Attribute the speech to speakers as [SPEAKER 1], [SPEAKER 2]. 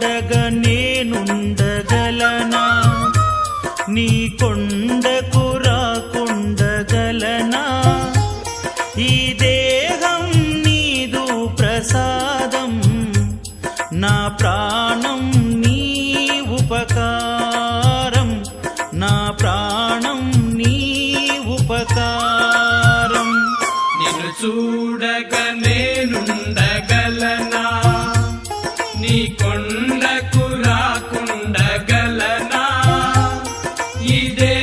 [SPEAKER 1] తోడగ నేనుండగలనా? నీ కొండకు రాకుండగలనా? ఈ దేహం నీదు ప్రసాదం నా ప్రాణం నీ ఉపకారం నా ప్రాణం నీ ఉపకారం.
[SPEAKER 2] నేను చూడగ నేను இதே